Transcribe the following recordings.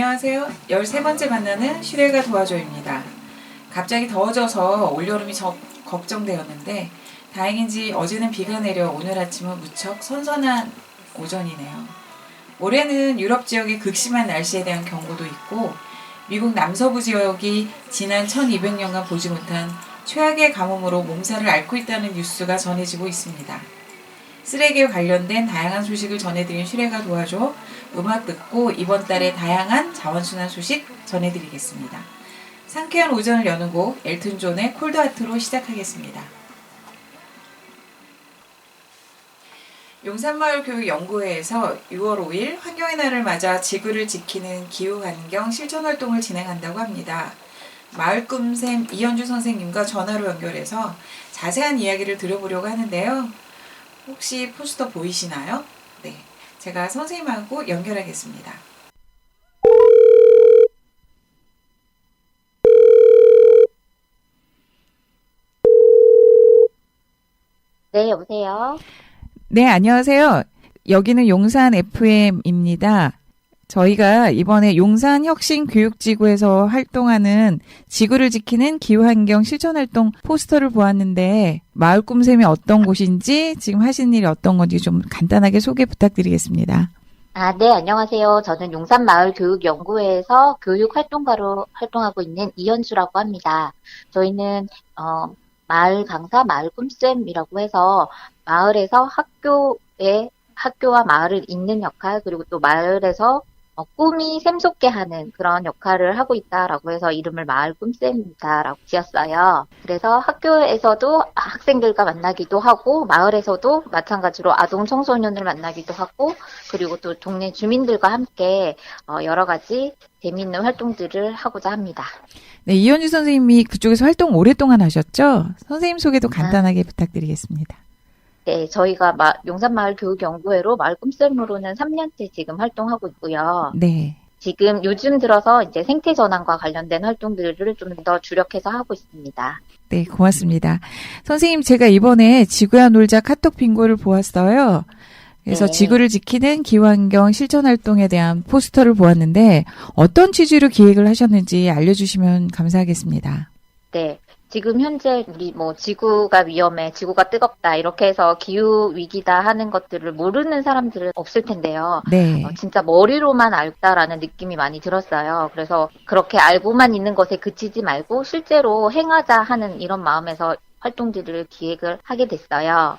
안녕하세요. 13번째 만나는 슈레가 도와줘입니다. 갑자기 더워져서 올여름이 적, 걱정되었는데 다행인지 어제는 비가 내려 오늘 아침은 무척 선선한 오전이네요. 올해는 유럽 지역의 극심한 날씨에 대한 경고도 있고 미국 남서부 지역이 지난 1200년간 보지 못한 최악의 가뭄으로 몸살을 앓고 있다는 뉴스가 전해지고 있습니다. 쓰레기에 관련된 다양한 소식을 전해드린 슈레가 도와줘 음악 듣고 이번 달에 다양한 자원순환 소식 전해드리겠습니다. 상쾌한 오전을 여는 곡 엘튼 존의 콜드하트로 시작하겠습니다. 용산마을 교육연구회에서 6월 5일 환경의 날을 맞아 지구를 지키는 기후환경 실천활동을 진행한다고 합니다. 마을꿈샘 이현주 선생님과 전화로 연결해서 자세한 이야기를 들어보려고 하는데요. 혹시 포스터 보이시나요? 네. 제가 선생님하고 연결하겠습니다. 네, 여보세요? 네, 안녕하세요. 여기는 용산 FM입니다. 저희가 이번에 용산 혁신 교육지구에서 활동하는 지구를 지키는 기후환경 실천활동 포스터를 보았는데 마을 꿈샘이 어떤 곳인지 지금 하시는 일이 어떤 건지 좀 간단하게 소개 부탁드리겠습니다. 아, 네, 안녕하세요. 저는 용산마을교육연구회에서 교육활동가로 활동하고 있는 이현수라고 합니다. 저희는, 어, 마을 강사, 마을 꿈쌤이라고 해서 마을에서 학교에, 학교와 마을을 잇는 역할, 그리고 또 마을에서 어, 꿈이 샘솟게 하는 그런 역할을 하고 있다라고 해서 이름을 마을 꿈쌤이다라고 지었어요. 그래서 학교에서도 학생들과 만나기도 하고 마을에서도 마찬가지로 아동 청소년을 만나기도 하고 그리고 또 동네 주민들과 함께 어, 여러 가지 재미있는 활동들을 하고자 합니다. 네, 이현주 선생님이 그쪽에서 활동 오랫동안 하셨죠? 선생님 소개도 간단하게 부탁드리겠습니다. 네, 저희가 마- 용산마을 교육연구회로 마을 꿈쌤으로는 3년째 지금 활동하고 있고요. 네. 지금 요즘 들어서 이제 생태 전환과 관련된 활동들을 좀 더 주력해서 하고 있습니다. 네, 고맙습니다. 선생님, 제가 이번에 지구야 놀자 카톡 빙고를 보았어요. 그래서 네. 지구를 지키는 기후환경 실천 활동에 대한 포스터를 보았는데 어떤 취지로 기획을 하셨는지 알려주시면 감사하겠습니다. 네. 지금 현재 우리 뭐 지구가 위험해, 지구가 뜨겁다 이렇게 해서 기후 위기다 하는 것들을 모르는 사람들은 없을 텐데요. 네. 어, 진짜 머리로만 알다라는 느낌이 많이 들었어요. 그래서 그렇게 알고만 있는 것에 그치지 말고 실제로 행하자 하는 이런 마음에서 활동들을 기획을 하게 됐어요.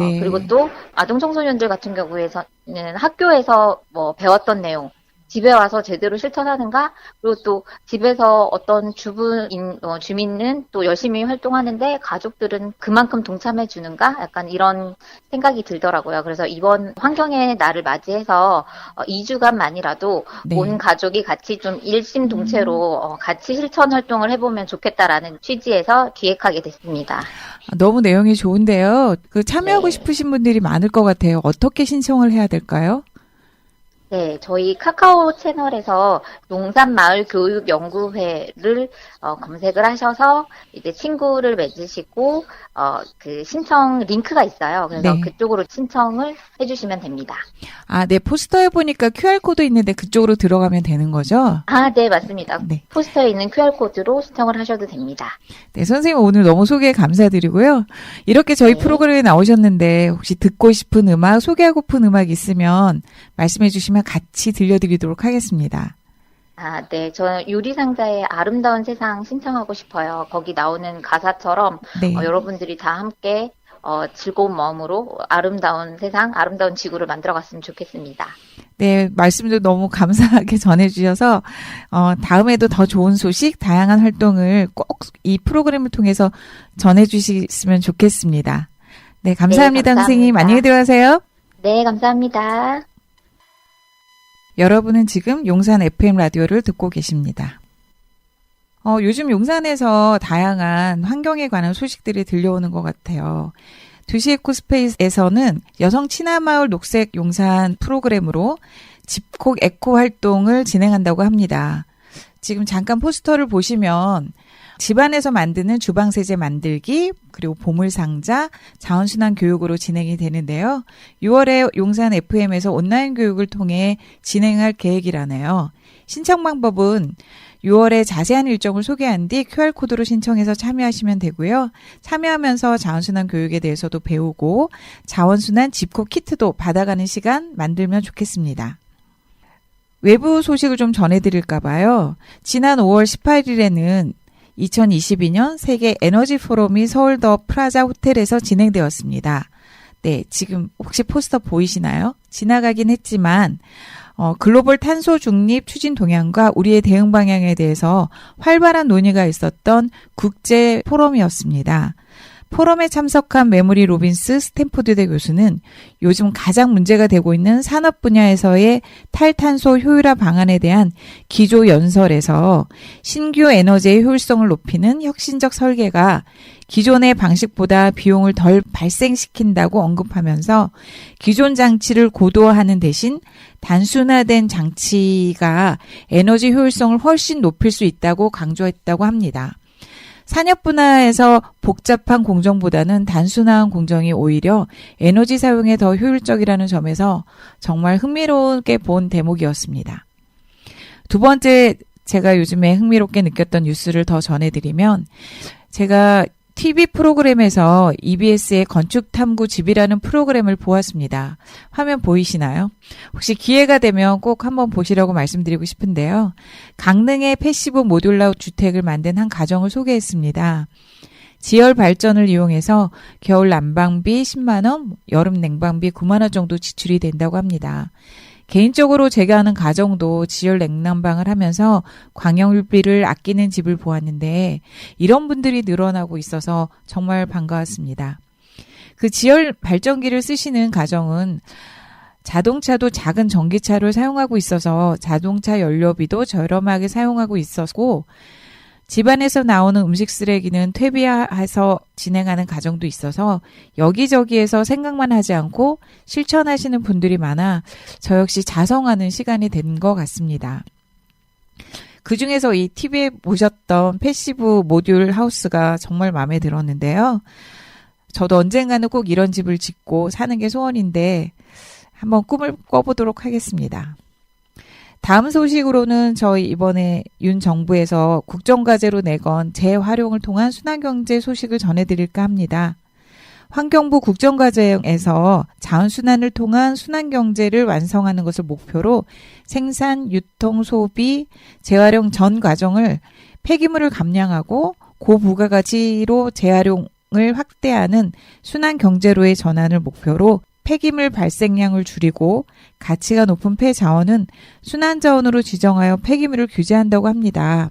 어, 네. 그리고 또 아동 청소년들 같은 경우에서는 학교에서 뭐 배웠던 내용 집에 와서 제대로 실천하는가? 그리고 또 집에서 어떤 주부인 어, 주민은 또 열심히 활동하는데 가족들은 그만큼 동참해 주는가? 약간 이런 생각이 들더라고요. 그래서 이번 환경의 날을 맞이해서 어, 2주간만이라도 네. 온 가족이 같이 좀 일심동체로 어, 같이 실천 활동을 해보면 좋겠다라는 취지에서 기획하게 됐습니다. 아, 너무 내용이 좋은데요. 그 참여하고 네. 싶으신 분들이 많을 것 같아요. 어떻게 신청을 해야 될까요? 네, 저희 카카오 채널에서 용산마을교육연구회를 어, 검색을 하셔서 이제 친구를 맺으시고 어, 그 신청 링크가 있어요. 그래서 네. 그쪽으로 신청을 해주시면 됩니다. 아, 네. 포스터에 보니까 QR코드 있는데 그쪽으로 들어가면 되는 거죠? 아, 네, 맞습니다. 네. 포스터에 있는 QR코드로 신청을 하셔도 됩니다. 네, 선생님 오늘 너무 소개 감사드리고요. 이렇게 저희 네. 프로그램에 나오셨는데 혹시 듣고 싶은 음악, 소개하고픈 음악 있으면 말씀해 주시면 같이 들려드리도록 하겠습니다. 아, 네. 저는 유리상자의 아름다운 세상 신청하고 싶어요. 거기 나오는 가사처럼 네. 어, 여러분들이 다 함께 어, 즐거운 마음으로 아름다운 세상, 아름다운 지구를 만들어 갔으면 좋겠습니다. 네, 말씀도 너무 감사하게 전해주셔서, 어, 다음에도 더 좋은 소식, 다양한 활동을 꼭 이 프로그램을 통해서 전해주시면 좋겠습니다. 네, 감사합니다, 감사합니다. 선생님. 안녕히 들어가세요. 네, 감사합니다. 여러분은 지금 용산 FM 라디오를 듣고 계십니다. 어, 요즘 용산에서 다양한 환경에 관한 소식들이 들려오는 것 같아요. 두시 에코스페이스에서는 여성 친화마을 녹색 용산 프로그램으로 집콕 에코 활동을 진행한다고 합니다. 지금 잠깐 포스터를 보시면 집안에서 만드는 주방 세제 만들기, 그리고 보물 상자, 자원순환 교육으로 진행이 되는데요. 6월에 용산 FM에서 온라인 교육을 통해 진행할 계획이라네요. 신청 방법은 6월에 자세한 일정을 소개한 뒤 QR코드로 신청해서 참여하시면 되고요. 참여하면서 자원순환 교육에 대해서도 배우고 자원순환 집콕 키트도 받아가는 시간 만들면 좋겠습니다. 외부 소식을 좀 전해드릴까 봐요. 지난 5월 18일에는 2022년 세계 에너지 포럼이 서울 더 프라자 호텔에서 진행되었습니다. 네, 지금 혹시 포스터 보이시나요? 지나가긴 했지만, 어, 글로벌 탄소 중립 추진 동향과 우리의 대응 방향에 대해서 활발한 논의가 있었던 국제 포럼이었습니다. 포럼에 참석한 메모리 로빈스 스탠포드대 교수는 요즘 가장 문제가 되고 있는 산업 분야에서의 탈탄소 효율화 방안에 대한 기조 연설에서 신규 에너지의 효율성을 높이는 혁신적 설계가 기존의 방식보다 비용을 덜 발생시킨다고 언급하면서 기존 장치를 고도화하는 대신 단순화된 장치가 에너지 효율성을 훨씬 높일 수 있다고 강조했다고 합니다. 산업 분야에서 복잡한 공정보다는 단순한 공정이 오히려 에너지 사용에 더 효율적이라는 점에서 정말 흥미롭게 본 대목이었습니다. 두 번째 제가 요즘에 흥미롭게 느꼈던 뉴스를 더 전해드리면 제가 TV 프로그램에서 EBS의 건축탐구 집이라는 프로그램을 보았습니다. 화면 보이시나요? 혹시 기회가 되면 꼭 한번 보시라고 말씀드리고 싶은데요. 강릉의 패시브 모듈러 주택을 만든 한 가정을 소개했습니다. 지열 발전을 이용해서 겨울 난방비 10만원, 여름 냉방비 9만원 정도 지출이 된다고 합니다. 개인적으로 제가 아는 가정도 지열 냉난방을 하면서 광역유비를 아끼는 집을 보았는데 이런 분들이 늘어나고 있어서 정말 반가웠습니다. 그 지열 발전기를 쓰시는 가정은 자동차도 작은 전기차를 사용하고 있어서 자동차 연료비도 저렴하게 사용하고 있었고 집안에서 나오는 음식 쓰레기는 퇴비해서 진행하는 가정도 있어서 여기저기에서 생각만 하지 않고 실천하시는 분들이 많아 저 역시 자성하는 시간이 된 것 같습니다. 그 중에서 이 TV에 보셨던 패시브 모듈 하우스가 정말 마음에 들었는데요. 저도 언젠가는 꼭 이런 집을 짓고 사는 게 소원인데 한번 꿈을 꿔보도록 하겠습니다. 다음 소식으로는 저희 이번에 윤 정부에서 국정과제로 내건 재활용을 통한 순환경제 소식을 전해드릴까 합니다. 환경부 국정과제에서 자원순환을 통한 순환경제를 완성하는 것을 목표로 생산, 유통, 소비, 재활용 전 과정을 폐기물을 감량하고 고부가가치로 재활용 을 확대하는 순환 경제로의 전환을 목표로 폐기물 발생량을 줄이고 가치가 높은 폐자원은 순환자원으로 지정하여 폐기물을 규제한다고 합니다.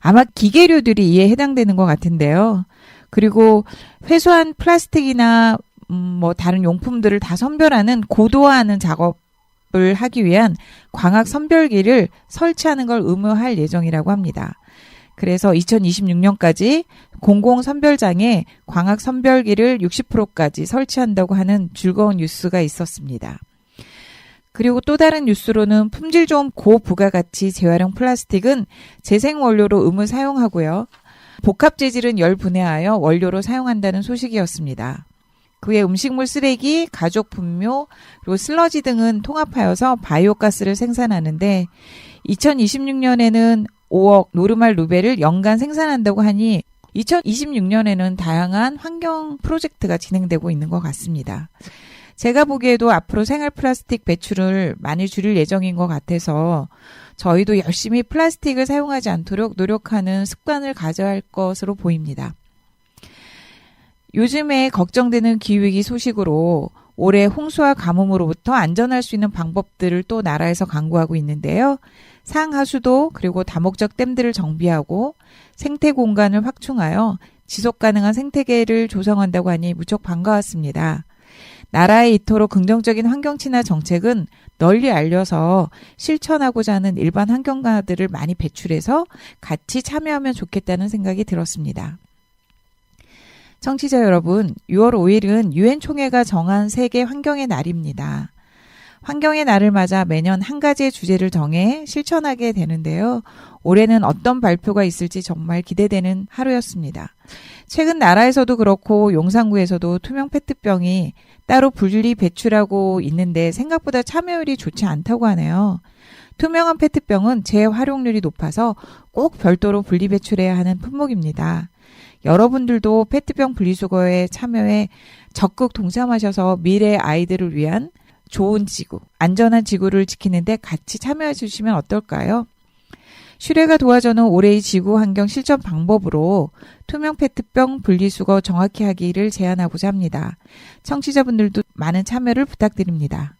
아마 기계류들이 이에 해당되는 것 같은데요. 그리고 회수한 플라스틱이나 음, 뭐 다른 용품들을 다 선별하는 고도화하는 작업을 하기 위한 광학 선별기를 설치하는 걸 의무화할 예정이라고 합니다. 그래서 2026년까지 공공 선별장에 광학 선별기를 60%까지 설치한다고 하는 즐거운 뉴스가 있었습니다. 그리고 또 다른 뉴스로는 품질 좋은 고부가가치 재활용 플라스틱은 재생 원료로 의무 사용하고요. 복합 재질은 열 분해하여 원료로 사용한다는 소식이었습니다. 그외 음식물 쓰레기, 가족 분묘, 그리고 슬러지 등은 통합하여서 바이오가스를 생산하는데 2026년에는 5억 노르말 루베를 연간 생산한다고 하니 2026년에는 다양한 환경 프로젝트가 진행되고 있는 것 같습니다. 제가 보기에도 앞으로 생활 플라스틱 배출을 많이 줄일 예정인 것 같아서 저희도 열심히 플라스틱을 사용하지 않도록 노력하는 습관을 가져야 할 것으로 보입니다. 요즘에 걱정되는 기후위기 소식으로 올해 홍수와 가뭄으로부터 안전할 수 있는 방법들을 또 나라에서 강구하고 있는데요. 상하수도 그리고 다목적 댐들을 정비하고 생태 공간을 확충하여 지속 가능한 생태계를 조성한다고 하니 무척 반가웠습니다. 나라에 이토록 긍정적인 환경 친화 정책은 널리 알려서 실천하고자 하는 일반 환경가들을 많이 배출해서 같이 참여하면 좋겠다는 생각이 들었습니다. 청취자 여러분, 6월 5일은 유엔 총회가 정한 세계 환경의 날입니다. 환경의 날을 맞아 매년 한 가지의 주제를 정해 실천하게 되는데요. 올해는 어떤 발표가 있을지 정말 기대되는 하루였습니다. 최근 나라에서도 그렇고 용산구에서도 투명 페트병이 따로 분리 배출하고 있는데 생각보다 참여율이 좋지 않다고 하네요. 투명한 페트병은 재활용률이 높아서 꼭 별도로 분리 배출해야 하는 품목입니다. 여러분들도 페트병 분리수거에 참여해 적극 동참하셔서 미래 아이들을 위한 좋은 지구, 안전한 지구를 지키는데 같이 참여해 주시면 어떨까요? 슈레가 도와주는 올해의 지구 환경 실천 방법으로 투명 페트병 분리수거 정확히 하기를 제안하고자 합니다. 청취자분들도 많은 참여를 부탁드립니다.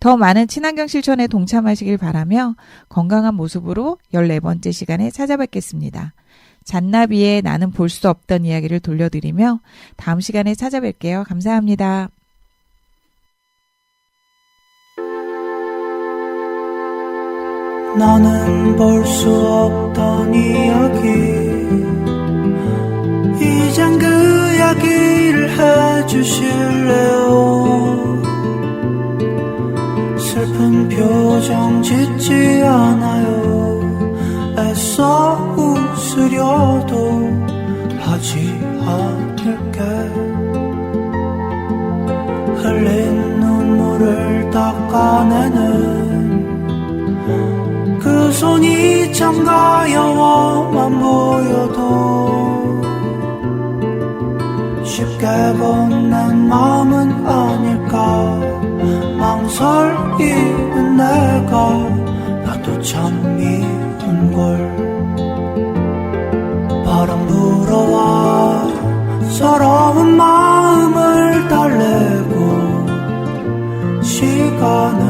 더 많은 친환경 실천에 동참하시길 바라며 건강한 모습으로 14번째 시간에 찾아뵙겠습니다. 잔나비의 나는 볼 수 없던 이야기를 돌려드리며 다음 시간에 찾아뵐게요. 감사합니다. 나는 볼 수 없던 이야기. 이젠 그 이야기를 해주실래요? 슬픈 표정 짓지 않아요. 애써 웃으려도 하지 않을게. 흘린 눈물을 닦아내는 그 손이 참 가여워만 보여도 쉽게 건넨 마음은 아닐까. 망설이는 내가 나도 참 미운걸. 바람 불어와 서러운 마음을 달래고 시간은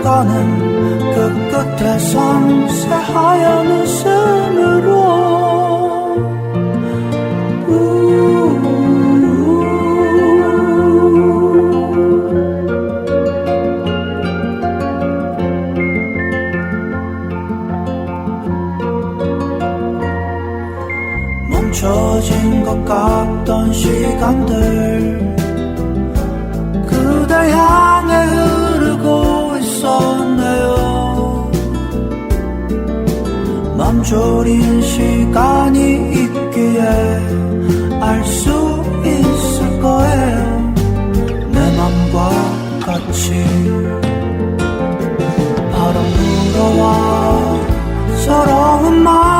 언젠가는 그 끝에선 새하얀 웃음으로. 우 멈춰진 것 같던 시간들 그댈 향 졸인 시간이 있기에 알 수 있을 거예요. 내 맘과 같이 바람 불어와 서러운 마음